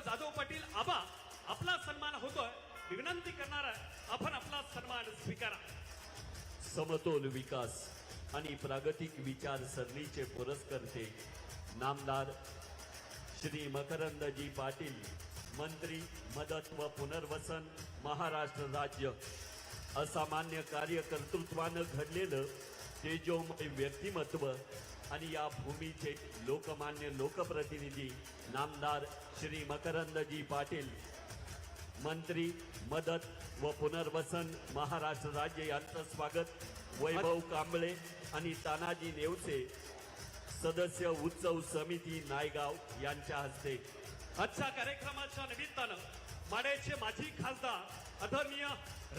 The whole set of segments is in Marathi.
जाधव पाटील आबा आपला सन्मान होतोय. विनंती करणार आपण आपला सन्मान स्वीकारा. समतोल विकास आणि प्रागतिक विचारसरणीचे पुरस्कर्ते नामदार श्री मकरंदजी पाटील मंत्री मदत व पुनर्वसन महाराष्ट्र राज्य. असामान्य कार्य कर्तृत्वानं घडलेलं तेजोमय व्यक्तिमत्व आणि या भूमीचे लोकमान्य लोकप्रतिनिधी नामदार श्री मकरंदजी पाटील मंत्री मदत व पुनर्वसन महाराष्ट्र राज्य यांचं स्वागत. वैभव कांबळे आणि तानाजी नेवसे सदस्य उत्सव समिती नायगाव यांच्या हस्ते. आजच्या कार्यक्रमाच्या निमित्तानं माड्याचे माजी खासदार आदरणीय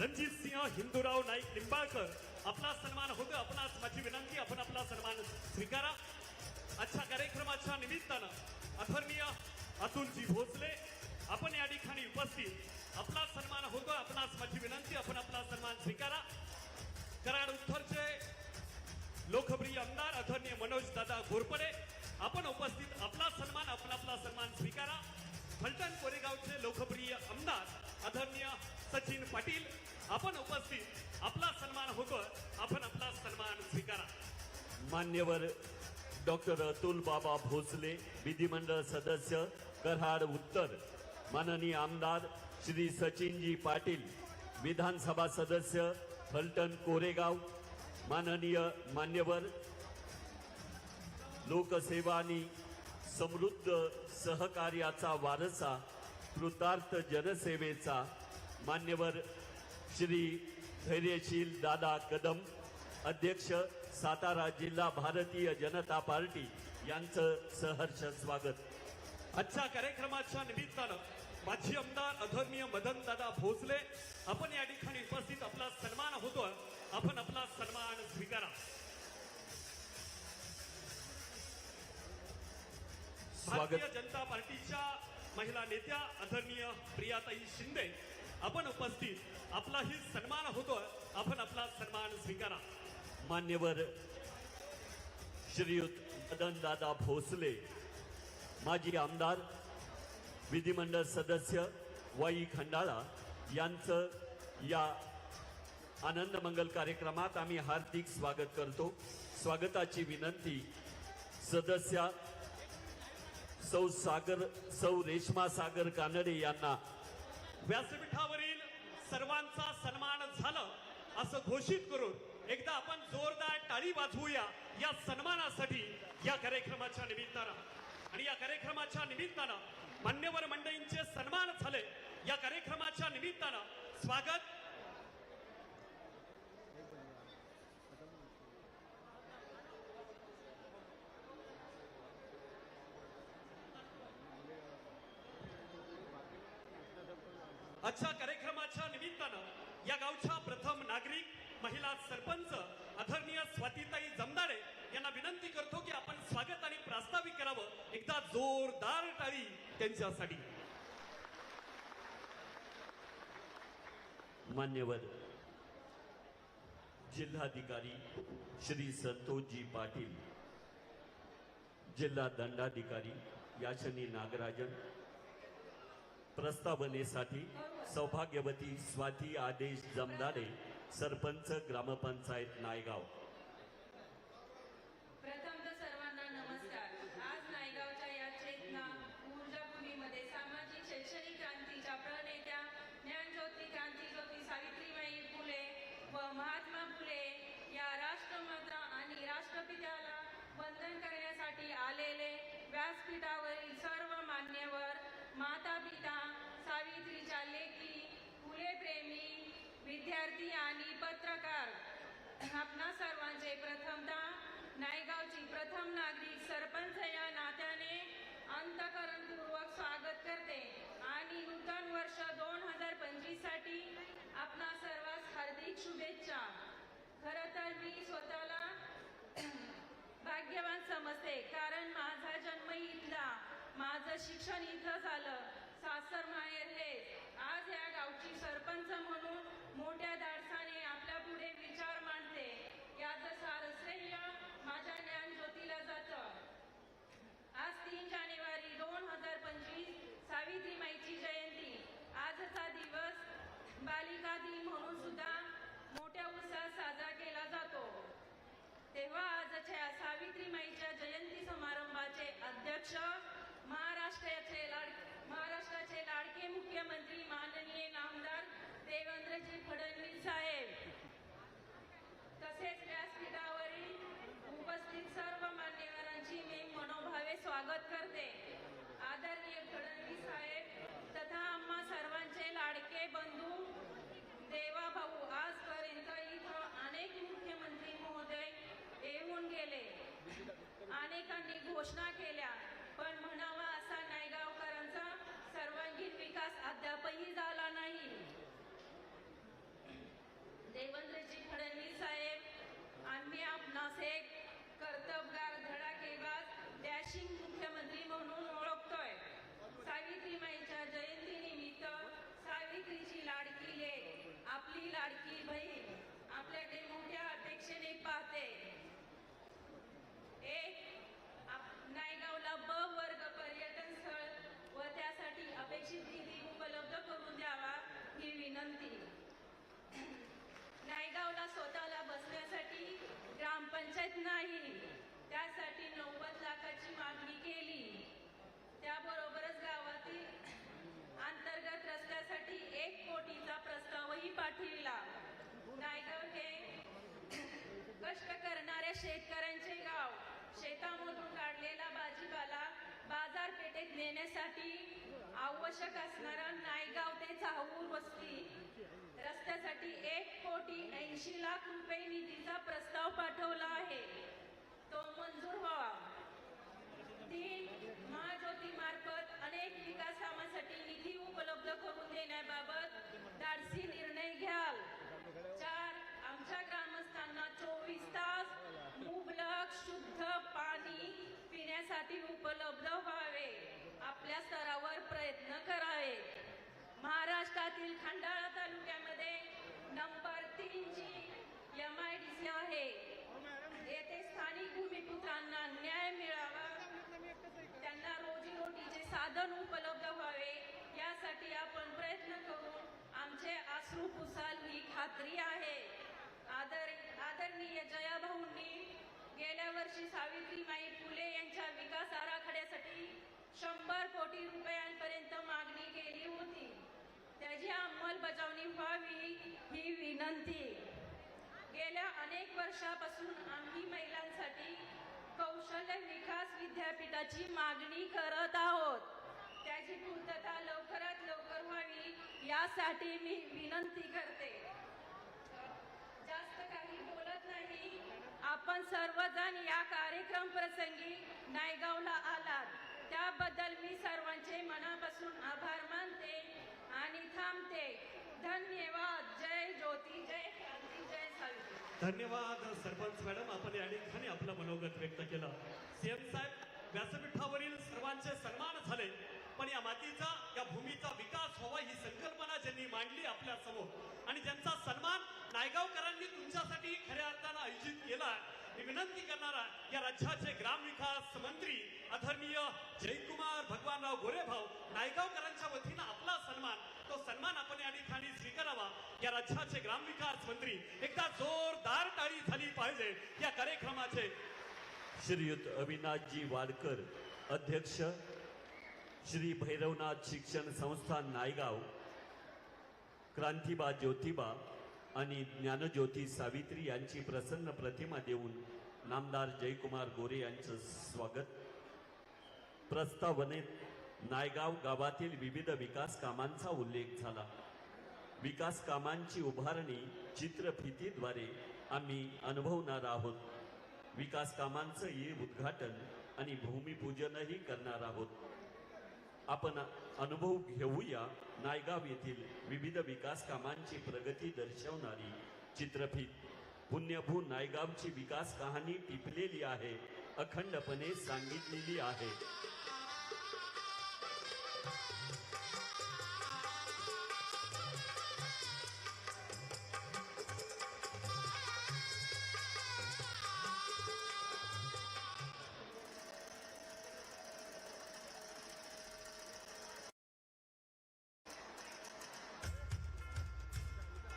रणजित सिंह हिंदूराव नाईक निंबाळकर आपला सन्मान होतो आपणास माझी विनंती आपण आपला सन्मान स्वीकारा। आजच्या कार्यक्रमाच्या निमित्तानं अथर्मीय अतुलजी भोसले आपण या ठिकाणी उपस्थित। आपला सन्मान होतो आपणास माझी विनंती आपण आपला सन्मान स्वीकारा। कराड उत्तरचे लोकप्रिय आमदार अथर्णीय मनोज दादा घोरपडे आपण उपस्थित आपला सन्मान आपण आपला सन्मान स्वीकारा। फलटण कोरेगावचे लोकप्रिय आमदार आदरणीय सचिन पाटील आपण उपस्थित आपला सन्मान होतो आपण आपला सन्मान स्वीकारा. मान्यवर डॉक्टर अतुल बाबा भोसले विधिमंडळ सदस्य कराड उत्तर माननीय आमदार श्री सचिनजी पाटील विधानसभा सदस्य फलटण कोरेगाव माननीय मान्यवर लोकसेवा आणि समृद्ध सहकार्याचा वारसा कृतार्थ जनसेवेचा मान्यवर श्री धैर्यशील दादा कदम अध्यक्ष सातारा जिल्हा भारतीय जनता पार्टी यांचं सहर्ष स्वागत. आजच्या कार्यक्रमाच्या निमित्तानं माजी आमदार आदरणीय मदन दादा भोसले आपण या ठिकाणी उपस्थित आपला सन्मान होतोय आपण आपला सन्मान स्वीकारा. भारतीय जनता पार्टीच्या महिला नेत्या आदरणीय प्रियाताई शिंदे आपण उपस्थित आपलाही सन्मान होतोय. आपण आपला सन्मान स्वीकारा. मान्यवर श्रीयुत मदन दादा भोसले माजी आमदार विधिमंडळ सदस्य वाई खंडाळा यांचं या आनंद मंगल कार्यक्रमात आम्ही हार्दिक स्वागत करतो. स्वागताची विनंती सदस्या सौ सागर सौ रेश्मा सागर कानडे यांना व्यासपीठावरील सर्वांचा सन्मान झालं असं घोषित करून एकदा आपण जोरदार टाळी वाजवूया या सन्मानासाठी या कार्यक्रमाच्या निमित्तानं. आणि या कार्यक्रमाच्या निमित्तानं मान्यवर मंडळींचे सन्मान झाले. या कार्यक्रमाच्या निमित्तानं स्वागत आजच्या कार्यक्रमाच्या निमित्तानं या गावच्या प्रथम नागरिक महिला सरपंच आदरणीय स्वातीताई जमदाडे यांना विनंती करतो की आपण स्वागत आणि प्रास्ताविक करावं. एकदा जोरदार टाळी त्यांच्यासाठी. मान्यवर जिल्हाधिकारी श्री संतोषजी पाटील जिल्हा दंडाधिकारी याशनी नागराजन प्रस्तावनेसाठी सौभाग्यवती स्वाती आदेश जमदारे सरपंच ग्रामपंचायत नायगाव. सर्वांना नमस्कार. आज नायगावच्या या चेतना सावित्रीबाई फुले व महात्मा फुले या राष्ट्रमाता आणि राष्ट्रपित्याला वंदन करण्यासाठी आलेले व्यासपीठावरील सर्व मान्यवर माता पिता प्रेमी विद्यार्थी आणि पत्रकार. आपणा सर्वांचे प्रथमतः नायगावची प्रथम नागरिक सरपंच या नात्याने अंतकरणपूर्वक स्वागत करते. आणि नूतन वर्ष दोन हजार पंचवीससाठी आपणा सर्वांस हार्दिक शुभेच्छा. खर तर मी स्वतःला भाग्यवान समजते कारण माझा जन्म इथला. माझं शिक्षण इथं झालं. सासर माहेर हे. गावची सरपंच म्हणून मोठ्या धाडसाने आपल्या पुढे विचार मांडते. याचं सार माझ्या ज्ञान ज्योतीला जातं. आज तीन जानेवारी दोन हजार पंचवीस सावित्रीमाईची जयंती. आजचा दिवस बालिका दिन म्हणून सुद्धा मोठ्या उत्साहात साजरा केला जातो. तेव्हा आजच्या सावित्रीमाईच्या जयंती समारंभाचे अध्यक्ष महाराज येण्यासाठी आवश्यक असणारा नायगाव ते चाहूर वस्ती. रस्त्यासाठी एक कोटी ऐंशी लाख रुपये निधीचा प्रस्ताव पाठवला आहे. तो मंजूर व्हावा. तीन महाज्योती मार्फत अनेक विकास कामासाठी निधी उपलब्ध करून देण्याबाबत धाडसी निर्णय घ्याल. चार आमच्या ग्रामस्थांना चोवीस तास मुबलक शुद्ध पाणी पिण्यासाठी उपलब्ध व्हावे. आपल्या स्तरावर प्रयत्न करावे. महाराष्ट्रातील खंडाळा तालुक्यामध्ये नंबर तीनची एम आय डी सी आहे. येथे स्थानिक भूमिपुत्रांना न्याय मिळावा. त्यांना रोजीरोटीचे साधन उपलब्ध व्हावे. यासाठी आपण प्रयत्न करून आमचे आश्रू पुसाल ही खात्री आहे. आदर आदरणीय जयाभाऊंनी गेल्या वर्षी सावित्रीबाई फुले यांच्या विकास आराखड्यासाठी शंभर कोटी रुपयांपर्यंत मागणी केली होती. त्याची अंमलबजावणी व्हावी ही विनंती. गेल्या अनेक वर्षापासून आम्ही महिलांसाठी कौशल्य विकास विद्यापीठाची मागणी करत आहोत. त्याची पूर्तता लवकरात लवकर व्हावी यासाठी मी विनंती करते. जास्त काही बोलत नाही. आपण सर्वजण या कार्यक्रम प्रसंगी नायगावला आलात. त्या सर्वांचे मनापासून आभार मानते आणि थांबते. धन्यवाद. जय ज्योती जय क्रांती जय सावित्री. धन्यवाद सरपंच मॅडम. आपण या ठिकाणी आपलं मनोगत व्यक्त केलं. सीएम साहेब व्यासपीठावरील सर्वांचे सन्मान झाले पण या मातीचा या भूमीचा विकास व्हावा ही संकल्पना ज्यांनी मांडली आपल्यासमोर आणि ज्यांचा सन्मान नायगावकरांनी तुमच्यासाठी खऱ्या अर्थानं आयोजित केला मी विनंती करणारा या राज्याचे ग्रामविकास मंत्री आदरणीय जयकुमार भगवानराव गोरेभाऊ नायगावकरांच्या वतीनं आपला सन्मान तो सन्मान आपण या ठिकाणी स्वीकारावा. या राज्याचे ग्रामविकास मंत्री एकदा जोरदार टाळी झाली पाहिजे. या कार्यक्रमाचे श्रीयुत अविनाशजी वाडकर अध्यक्ष श्री भैरवनाथ शिक्षण संस्था नायगाव क्रांतिबा ज्योतिबा आणि ज्ञानज्योती सावित्री यांची प्रसन्न प्रतिमा देऊन नामदार जयकुमार गोरे यांचं स्वागत. प्रस्तावनेत नायगाव गावातील विविध विकास कामांचा उल्लेख झाला. विकास कामांची उभारणी चित्रफितीद्वारे आम्ही अनुभवणार आहोत. विकास कामांचं ई उद्घाटन आणि भूमिपूजनही करणार आहोत. आपण अनुभव घेऊया नायगाव येथील विविध विकास कामांची प्रगती दर्शवणारी चित्रफित. पुण्यभू नायगावची विकास कहाणी टिपलेली आहे अखंडपणे सांगितलेली आहे.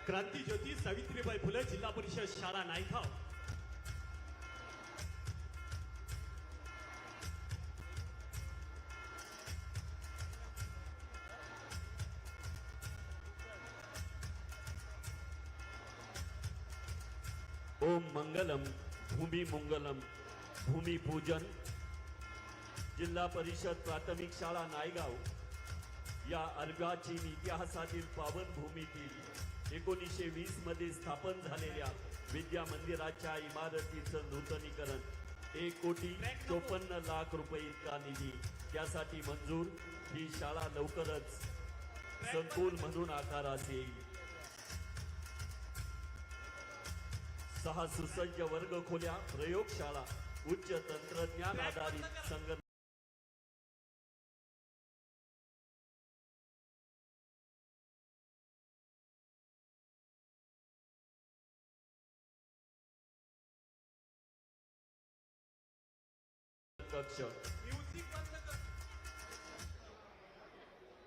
क्रांती ज्योती सावित्रीबाई फुले जिल्हा परिषद शाळा नायगाव. ओम मंगलम भूमी मंगलम भूमिपूजन जिल्हा परिषद प्राथमिक शाळा नायगाव. या अर्वाचीन इतिहासातील पावनभूमीतील एकोणीसशे वीसमध्ये स्थापन झालेल्या विद्या मंदिराच्या इमारतीचं नूतनीकरण. एक कोटी चोपन्न लाख रुपये इतका निधी. त्यासाठी मंजूर ही शाळा लवकरच संकुल म्हणून आकारास येईल. सहा सुसज्ज वर्ग खोल्या प्रयोगशाळा उच्च तंत्रज्ञान आधारित संगणक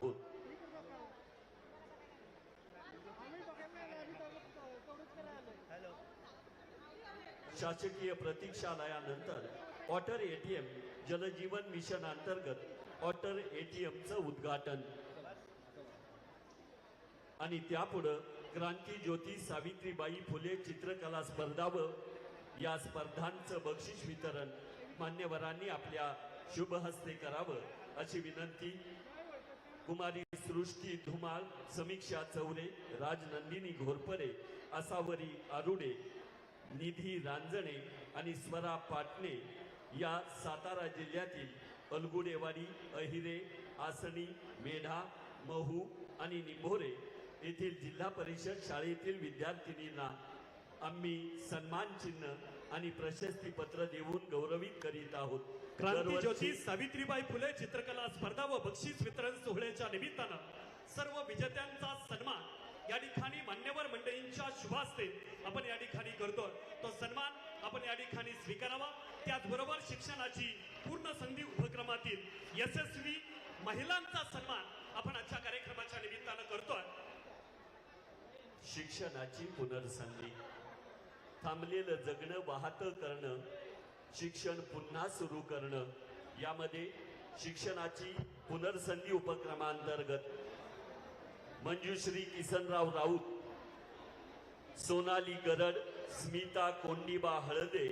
हो. शासकीय प्रतीक्षालयानंतर वॉटर एटीएम जलजीवन मिशन अंतर्गत वॉटर एटीएमचं उद्घाटन. आणि त्यापुढं क्रांती ज्योती सावित्रीबाई फुले चित्रकला स्पर्धा व या स्पर्धांचं बक्षीस वितरण. मान्यवरांनी आपल्या शुभ हस्ते करावं अशी विनंती. कुमारी सृष्टी धुमाळ समीक्षा चौरे राजनंदिनी घोरपरे असावरी आरुडे निधी रांजणे आणि स्वरा पाटणे या सातारा जिल्ह्यातील अलगुडेवाडी अहिरे आसणी मेढा महू आणि निंभोरे येथील जिल्हा परिषद शाळेतील विद्यार्थिनींना आम्ही सन्मान चिन्ह आणि प्रशस्ती पत्र देऊन गौरवित करीत आहोत. क्रांती ज्योती सावित्रीबाई फुले चित्रकला स्पर्धा व बक्षीस वितरण सोहळ्याच्या निमित्तानं सर्व विजेत्यांचा सन्मान या ठिकाणी मान्यवर मंडळींच्या शुभास्ते आपण या ठिकाणी करतो तो सन्मान आपण या ठिकाणी स्वीकारावा. त्याचबरोबर शिक्षणाची पूर्ण संधी उपक्रमातील यशस्वी महिलांचा सन्मान आपण आजच्या कार्यक्रमाच्या निमित्तानं करतोय. शिक्षणाची पुनर्संधी. थांबलेलं जगणं वाहतं करणं शिक्षण पुन्हा सुरू करणं यामध्ये शिक्षणाची पुनर्संधी उपक्रमांतर्गत मंजुश्री किसनराव राऊत सोनाली गरड स्मिता कोंडीबा हळदे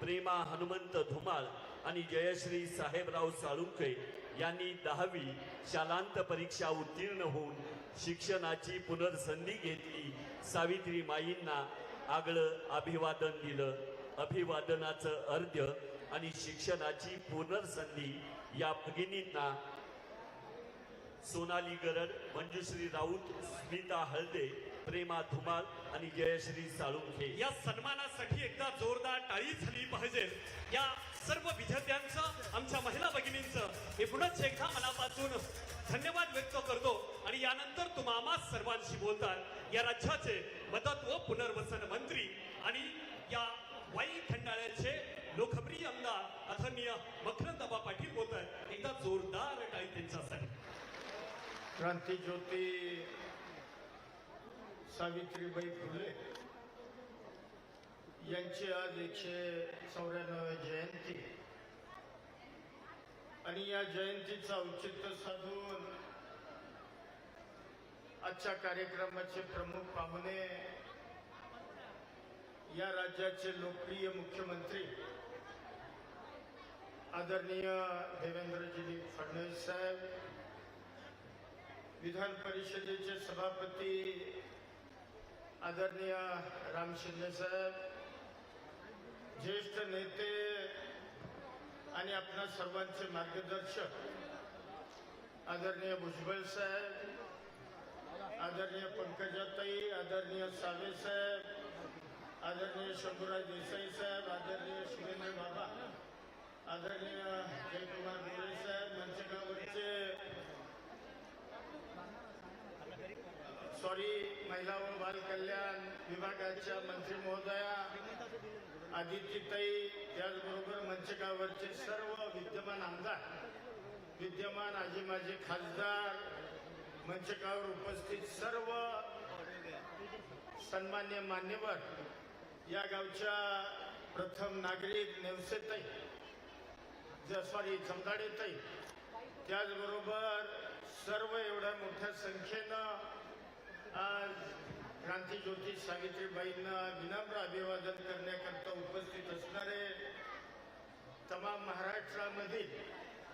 प्रेमा हनुमंत धुमाळ आणि जयश्री साहेबराव साळुंखे यांनी दहावी शालांत परीक्षा उत्तीर्ण होऊन शिक्षणाची पुनर्संधी घेतली. सावित्री माईंना आगळं अभिवादन दिलं. अभिवादनाचं अर्ध्य आणि शिक्षणाची पुनर्संधी या भगिनींना सोनाली गरड मंजुश्री राऊत स्मिता हळदे प्रेमा धुमाल आणि जयश्री साळुंखे. या सन्मानासाठी एकदा जोरदार टाळी झाली पाहिजे. या सर्व विद्यार्थ्यांचं आमच्या महिला भगिनींचं हे पुनच एकदा मनापासून धन्यवाद व्यक्त करतो आणि यानंतर तुम्हा सर्वांशी बोलतात. या राज्याचे मदत व पुनर्वसन मंत्री आणि या वाई खंडाळ्याचे लोकप्रिय आमदार अथनीय मकरंदबा पाटील बोलत आहेत. एकदा जोरदार टाळी त्यांच्यासाठी. क्रांती ज्योती सावित्रीबाई फुले यांची आज एकशे चौऱ्याण्णव जयंती. आणि या जयंतीचं औचित्य साधून आजच्या कार्यक्रमाचे प्रमुख पाहुणे या राज्याचे लोकप्रिय मुख्यमंत्री आदरणीय देवेंद्रजी फडणवीस साहेब विधान परिषदेचे सभापती आदरणीय राम शिंदे साहेब ज्येष्ठ नेते आणि आपणा सर्वांचे मार्गदर्शक आदरणीय भुजबळ साहेब आदरणीय पंकजाताई आदरणीय सावे साहेब आदरणीय शंभूराज देसाई साहेब आदरणीय सुरेंद्र बाबा आदरणीय जयकुमार गोरे साहेब मंचगावरचे सॉरी महिला व बाल कल्याण विभागाच्या मंत्री महोदया आदित्यताई त्याचबरोबर मंचकावरचे सर्व विद्यमान आमदार विद्यमान आजी माजी खासदार मंचकावर उपस्थित सर्व सन्मान्य मान्यवर या गावच्या प्रथम नागरिक नेवसेताई ज- सॉरी जमदाडेतही त्याचबरोबर सर्व एवढ्या मोठ्या संख्येनं आज क्रांतीज्योती सावित्रीबाईंना विनम्र अभिवादन करण्याकरता उपस्थित असणारे तमाम महाराष्ट्रामधील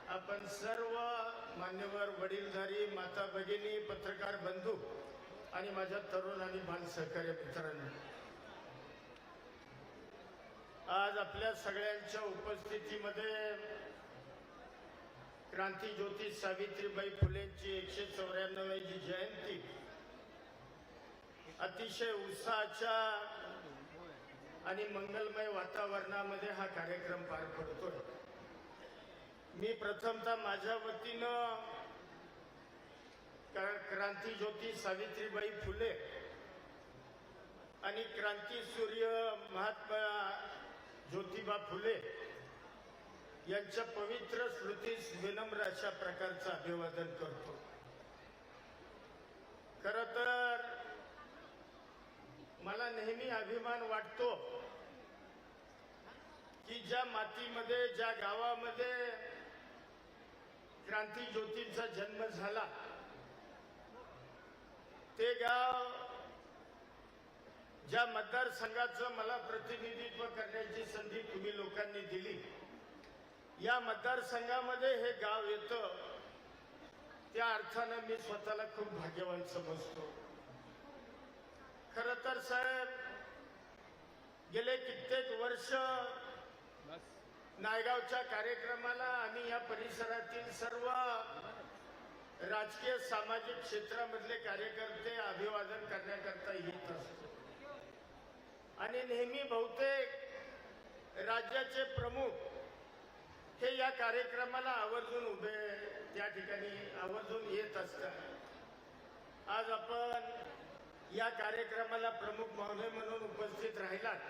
आपण सर्व मान्यवर वडीलधारी माता भगिनी पत्रकार बंधू आणि माझ्या तरुण आणि बाल सहकार्य मित्रांनो आज आपल्या सगळ्यांच्या उपस्थितीमध्ये क्रांती ज्योती सावित्रीबाई फुलेंची एकशे चौऱ्याण्णवची जयंती अतिशय उत्साहाच्या आणि मंगलमय वातावरणामध्ये हा कार्यक्रम पार पडतोय. मी प्रथमतः माझ्या वतीनं क्रांती ज्योती सावित्रीबाई फुले आणि क्रांती सूर्य महात्मा ज्योतिबा फुले यांच्या पवित्र स्मृतीस विनम्र अशा प्रकारचं अभिवादन करतो. खर तर मला नेहमी अभिमान वाटतो की ज्या मातीमध्ये ज्या गावामध्ये क्रांती ज्योतींचा जन्म झाला. ते गाव ज्या मतदारसंघाचं मला प्रतिनिधित्व करण्याची संधी तुम्ही लोकांनी दिली. या मतदारसंघामध्ये हे गाव येतं त्या अर्थानं मी स्वतःला खूप भाग्यवान समजतो. खर तर साहेब गेले कित्येक वर्ष नायगावच्या कार्यक्रमाला आम्ही या परिसरातील सर्व राजकीय सामाजिक क्षेत्रामधले कार्यकर्ते अभिवादन करण्याकरता येत असतो आणि नेहमी बहुतेक राज्याचे प्रमुख हे या कार्यक्रमाला आवर्जून उभे त्या ठिकाणी आवर्जून येत असतात. आज आपण या कार्यक्रमाला प्रमुख महोदय म्हणून उपस्थित राहिलात.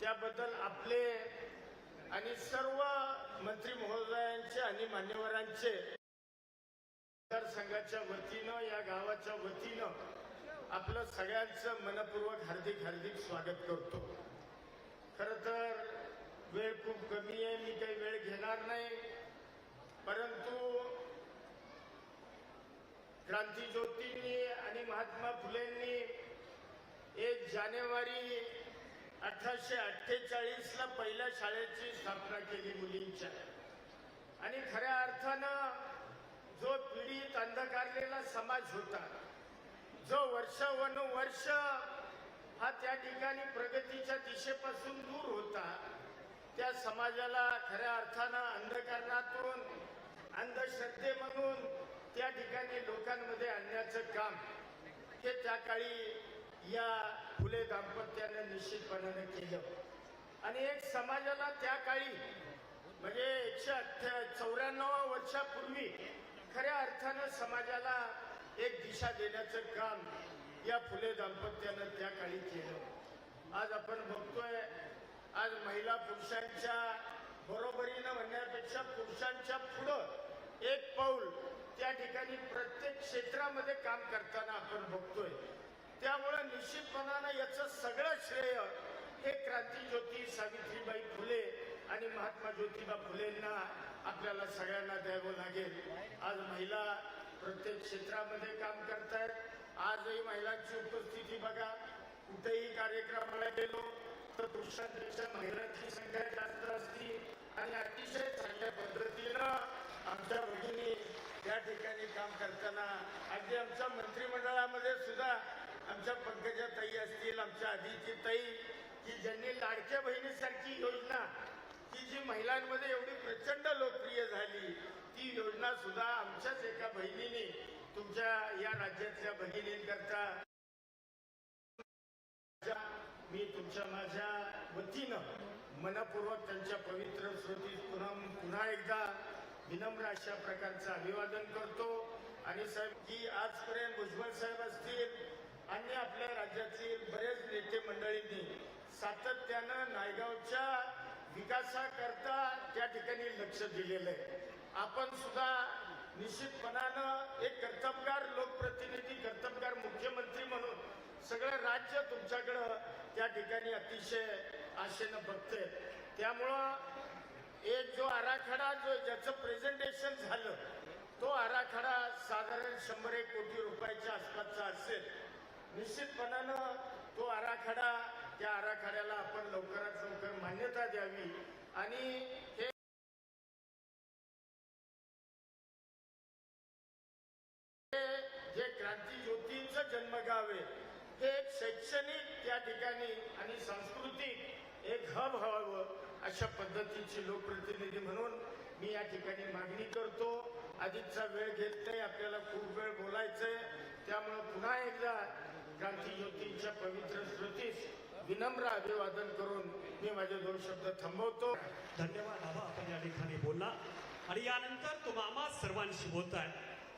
त्याबद्दल आपले आणि सर्व मंत्री महोदयांचे आणि मान्यवरांचे मतदारसंघाच्या वतीनं या गावाच्या वतीनं आपलं सगळ्यांचं मनपूर्वक हार्दिक हार्दिक स्वागत करतो. खर तर वेळ खूप कमी आहे मी काही वेळ घेणार नाही. परंतु क्रांतीज्योतींनी आणि महात्मा फुलेंनी एक जानेवारी अठराशे अठ्ठेचाळीस ला पहिल्या शाळेची स्थापना केली मुलींच्या. आणि खऱ्या अर्थानं जो पीडित अंधकारलेला समाज होता जो वर्षानुवर्ष हा त्या ठिकाणी प्रगतीच्या दिशेपासून दूर होता त्या समाजाला खऱ्या अर्थानं अंधकारणातून अंधश्रद्धे म्हणून त्या ठिकाणी लोकांमध्ये आणण्याचं काम हे त्या काळी या फुले दाम्पत्यानं निश्चितपणानं केलं. आणि एक समाजाला त्या काळी म्हणजे एकशे अठ्ठ्या चौऱ्याण्णव वर्षापूर्वी खऱ्या अर्थानं समाजाला एक दिशा देण्याचं काम या फुले दाम्पत्यानं त्या काळी केलं. आज आपण बघतोय आज महिला पुरुषांच्या बरोबरीनं म्हणण्यापेक्षा पुरुषांच्या पुढं एक पाऊल त्या ठिकाणी प्रत्येक क्षेत्रामध्ये काम करताना आपण बघतोय. त्यामुळे निश्चितपणानं याचं सगळं श्रेय हे क्रांतीज्योती सावित्रीबाई फुले आणि महात्मा ज्योतिबा फुलेंना आपल्याला सगळ्यांना द्यावं लागेल. आज महिला प्रत्येक क्षेत्रामध्ये काम करतायत. आजही महिलांची उपस्थिती बघा. कुठेही कार्यक्रमाला गेलो तर पुरुषांपेक्षा महिलांची संख्या जास्त असती आणि अतिशय चांगल्या पद्धतीनं आमच्या भगिनी या ठिकाणी काम करताना अगदी आमच्या मंत्रिमंडळामध्ये सुद्धा आमच्या पंकजा ताई असतील आमच्या आधीची ताई की ज्यांनी लाडक्या बहिणीसारखी योजना की जी महिलांमध्ये एवढी प्रचंड लोकप्रिय झाली ती योजना सुद्धा आमच्याच एका बहिणीने तुमच्या या राज्यातल्या बहिणींकरता मी तुमच्या माझ्या वतीनं मनपूर्वक त्यांच्या पवित्र श्रुती पुन्हा पुन्हा एकदा विनम्र अशा प्रकारचं अभिवादन करतो. आणि साहेब की आजपर्यंत भुजबळ साहेब असतील अन्य आपल्या राज्यातील बरेच नेते मंडळींनी सातत्यानं नायगावच्या विकासाकरता त्या ठिकाणी लक्ष दिलेलं आहे. आपण सुद्धा निश्चितपणानं एक कर्तबगार लोकप्रतिनिधी कर्तबगार मुख्यमंत्री म्हणून सगळं राज्य तुमच्याकडं त्या ठिकाणी अतिशय आशेनं बघते त्यामुळं एक जो आराखडा जो ज्याचं प्रेझेंटेशन झालं तो आराखडा साधारण शंभर एक कोटी रुपयाच्या आसपासचा असेल. निश्चितपणानं तो आराखडा त्या आराखड्याला आपण लवकरात लवकर मान्यता द्यावी. आणि हे जे क्रांती ज्योतींचं जन्मगाव आहे हे एक शैक्षणिक त्या ठिकाणी आणि सांस्कृतिक एक हब व्हावं अशा पद्धतीचे लोकप्रतिनिधी म्हणून मी या ठिकाणी मागणी करतो. अधिकचा वेळ घेत नाही आपल्याला खूप वेळ बोलायचंय. त्यामुळं पुन्हा एकदा क्रांती ज्योतींच्या पवित्र स्मृतीस विनम्र अभिवादन करून मी माझे दोन शब्द थांबवतो. धन्यवाद आबा आपण या ठिकाणी बोलला. आणि यानंतर तो मामा सर्वांशी बोलताय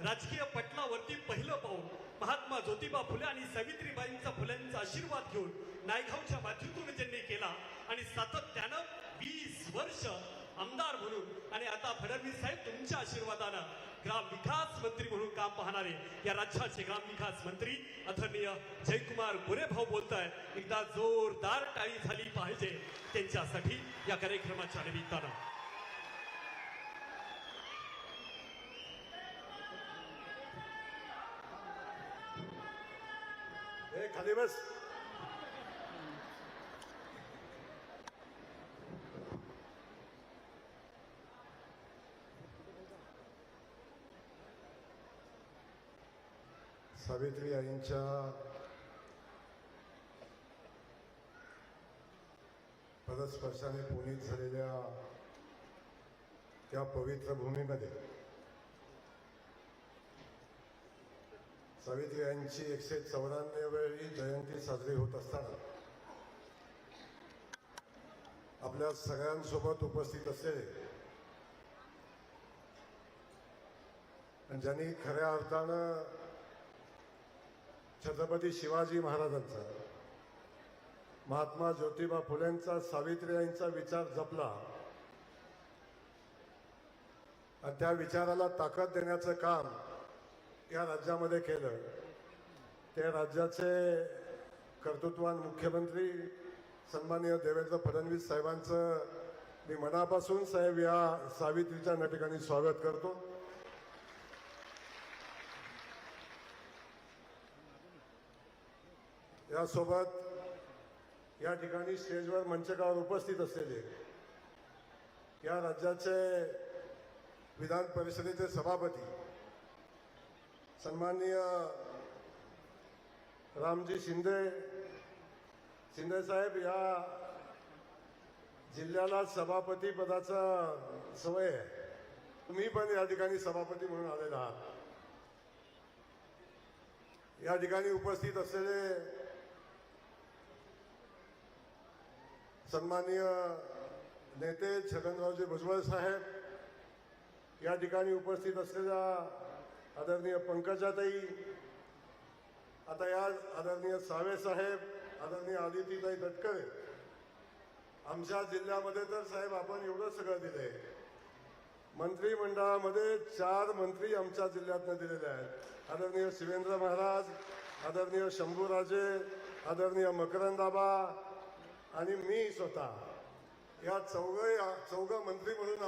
राजकीय पटलावरती पहिलं पाहून महात्मा ज्योतिबा फुले आणि सावित्रीबाईंचा फुल्यांचा आशीर्वाद घेऊन नायगावच्या माध्यमातून ज्यांनी केला आणि सातत्यानं वीस वर्ष आमदार म्हणून आणि आता फडणवीस साहेब तुमच्या आशीर्वादानं ग्राम विकास मंत्री म्हणून काम पाहणारे या राज्याचे ग्राम विकास मंत्री आदरणीय जयकुमार गोरेभाऊ बोलताय एकदा जोरदार टाळी झाली पाहिजे. त्यांच्यासाठी या कार्यक्रमाच्या निमित्तानं. खाली बस. सावित्री आईंच्या पदस्पर्शाने पुनीत झालेल्या त्या पवित्र भूमीमध्ये सावित्री यांची एकशे चौऱ्याण्णवी जयंती साजरी होत असताना आपल्या सगळ्यांसोबत उपस्थित असलेले ज्यांनी खऱ्या अर्थानं छत्रपती शिवाजी महाराजांचा. महात्मा ज्योतिबा फुलेंचा सावित्रीयांचा विचार जपला. आणि त्या विचाराला ताकद देण्याचं काम या राज्यामध्ये केलं. त्या राज्याचे कर्तृत्वान मुख्यमंत्री सन्माननीय देवेंद्र फडणवीस साहेबांचं मी मनापासून साहेब या सावित्रीच्या ठिकाणी स्वागत करतो. यासोबत या ठिकाणी स्टेजवर मंचकावर उपस्थित असलेले या राज्याचे विधान परिषदेचे सभापती सन्माननीय रामजी शिंदे शिंदे साहेब या जिल्ह्याला सभापती पदाचा सवय आहे. तुम्ही पण या ठिकाणी सभापती म्हणून आलेला आहात. या ठिकाणी उपस्थित असलेले सन्माननीय नेते छगनरावजी भुजबळ साहेब या ठिकाणी उपस्थित असलेल्या आदरणीय पंकजाताई आता या आदरणीय सावे साहेब आदरणीय आदितीताई तटकरे आमच्या जिल्ह्यामध्ये तर साहेब आपण एवढं सगळं दिलं आहे मंत्रिमंडळामध्ये चार मंत्री आमच्या जिल्ह्यातनं दिलेले आहेत. आदरणीय शिवेंद्र महाराज आदरणीय शंभूराजे आदरणीय मकरंदाबा आणि मी स्वतः या चौघ चौघ मंत्री म्हणून